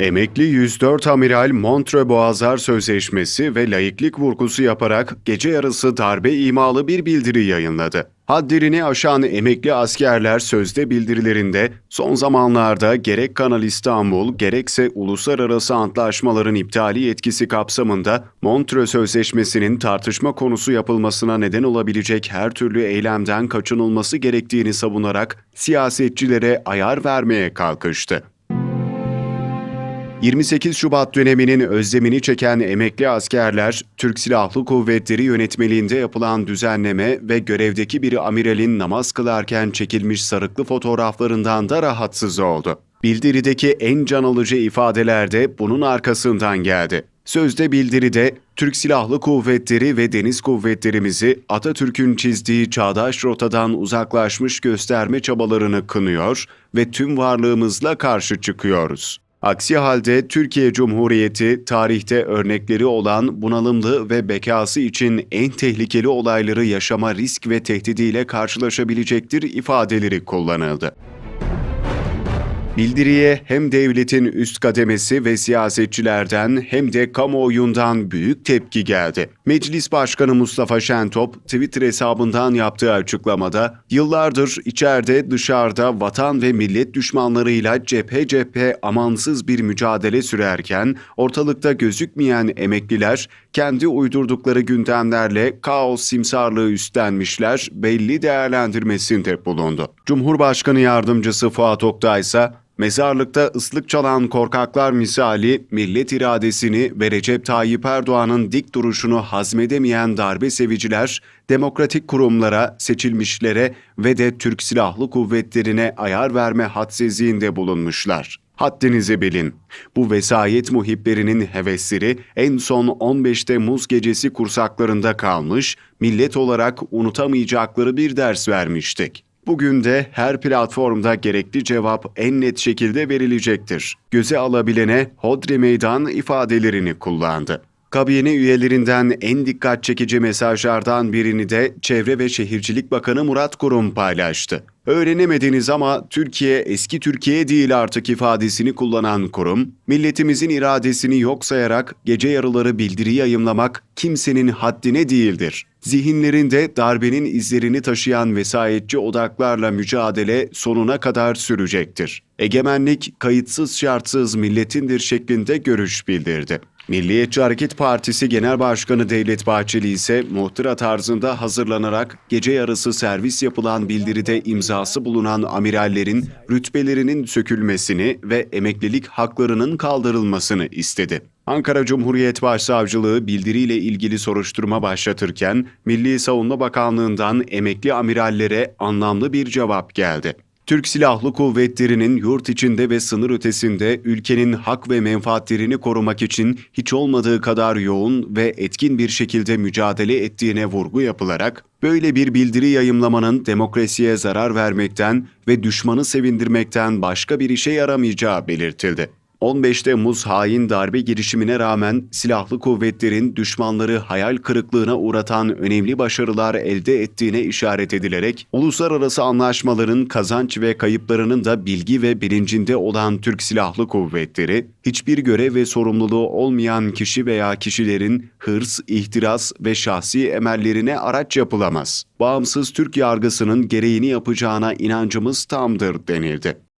Emekli 104 Amiral Montreux Boğazlar Sözleşmesi ve laiklik vurgusu yaparak gece yarısı darbe imalı bir bildiri yayınladı. Hadlerini aşan emekli askerler sözde bildirilerinde son zamanlarda gerek Kanal İstanbul gerekse uluslararası antlaşmaların iptali yetkisi kapsamında Montreux Sözleşmesi'nin tartışma konusu yapılmasına neden olabilecek her türlü eylemden kaçınılması gerektiğini savunarak siyasetçilere ayar vermeye kalkıştı. 28 Şubat döneminin özlemini çeken emekli askerler, Türk Silahlı Kuvvetleri yönetmeliğinde yapılan düzenleme ve görevdeki bir amiralin namaz kılarken çekilmiş sarıklı fotoğraflarından da rahatsız oldu. Bildirideki en can alıcı ifadeler de bunun arkasından geldi. Sözde bildiride Türk Silahlı Kuvvetleri ve Deniz Kuvvetlerimizi Atatürk'ün çizdiği çağdaş rotadan uzaklaşmış gösterme çabalarını kınıyor ve tüm varlığımızla karşı çıkıyoruz. Aksi halde Türkiye Cumhuriyeti tarihte örnekleri olan bunalımlı ve bekası için en tehlikeli olayları yaşama risk ve tehdidiyle karşılaşabilecektir ifadeleri kullanıldı. Bildiriye hem devletin üst kademesi ve siyasetçilerden hem de kamuoyundan büyük tepki geldi. Meclis Başkanı Mustafa Şentop Twitter hesabından yaptığı açıklamada yıllardır içeride dışarıda vatan ve millet düşmanlarıyla cephe cephe amansız bir mücadele sürerken ortalıkta gözükmeyen emekliler kendi uydurdukları gündemlerle kaos simsarlığı üstlenmişler belli değerlendirmesinde bulundu. Cumhurbaşkanı Yardımcısı Fuat Oktay ise Mezarlıkta ıslık çalan korkaklar misali millet iradesini ve Recep Tayyip Erdoğan'ın dik duruşunu hazmedemeyen darbe seviciler, demokratik kurumlara, seçilmişlere ve de Türk Silahlı Kuvvetlerine ayar verme hadsizliğinde bulunmuşlar. Haddinizi bilin. Bu vesayet muhiplerinin hevesleri en son 15 Temmuz gecesi kursaklarında kalmış, millet olarak unutamayacakları bir ders vermiştik. Bugün de her platformda gerekli cevap en net şekilde verilecektir. Göze alabilene hodri meydan ifadelerini kullandı. Kabine üyelerinden en dikkat çekici mesajlardan birini de Çevre ve Şehircilik Bakanı Murat Kurum paylaştı. Öğrenemediniz ama Türkiye eski Türkiye değil artık ifadesini kullanan kurum, milletimizin iradesini yok sayarak gece yarıları bildiri yayımlamak kimsenin haddine değildir. Zihinlerinde darbenin izlerini taşıyan vesayetçi odaklarla mücadele sonuna kadar sürecektir. Egemenlik kayıtsız şartsız milletindir şeklinde görüş bildirdi. Milliyetçi Hareket Partisi Genel Başkanı Devlet Bahçeli ise muhtıra tarzında hazırlanarak gece yarısı servis yapılan bildiride imzası bulunan amirallerin rütbelerinin sökülmesini ve emeklilik haklarının kaldırılmasını istedi. Ankara Cumhuriyet Başsavcılığı bildiriyle ilgili soruşturma başlatırken Milli Savunma Bakanlığı'ndan emekli amirallere anlamlı bir cevap geldi. Türk Silahlı Kuvvetleri'nin yurt içinde ve sınır ötesinde ülkenin hak ve menfaatlerini korumak için hiç olmadığı kadar yoğun ve etkin bir şekilde mücadele ettiğine vurgu yapılarak, böyle bir bildiri yayımlamanın demokrasiye zarar vermekten ve düşmanı sevindirmekten başka bir işe yaramayacağı belirtildi. 15 Temmuz hain darbe girişimine rağmen silahlı kuvvetlerin düşmanları hayal kırıklığına uğratan önemli başarılar elde ettiğine işaret edilerek uluslararası anlaşmaların kazanç ve kayıplarının da bilgi ve bilincinde olan Türk Silahlı Kuvvetleri hiçbir görev ve sorumluluğu olmayan kişi veya kişilerin hırs, ihtiras ve şahsi emellerine araç yapılamaz. Bağımsız Türk yargısının gereğini yapacağına inancımız tamdır denildi.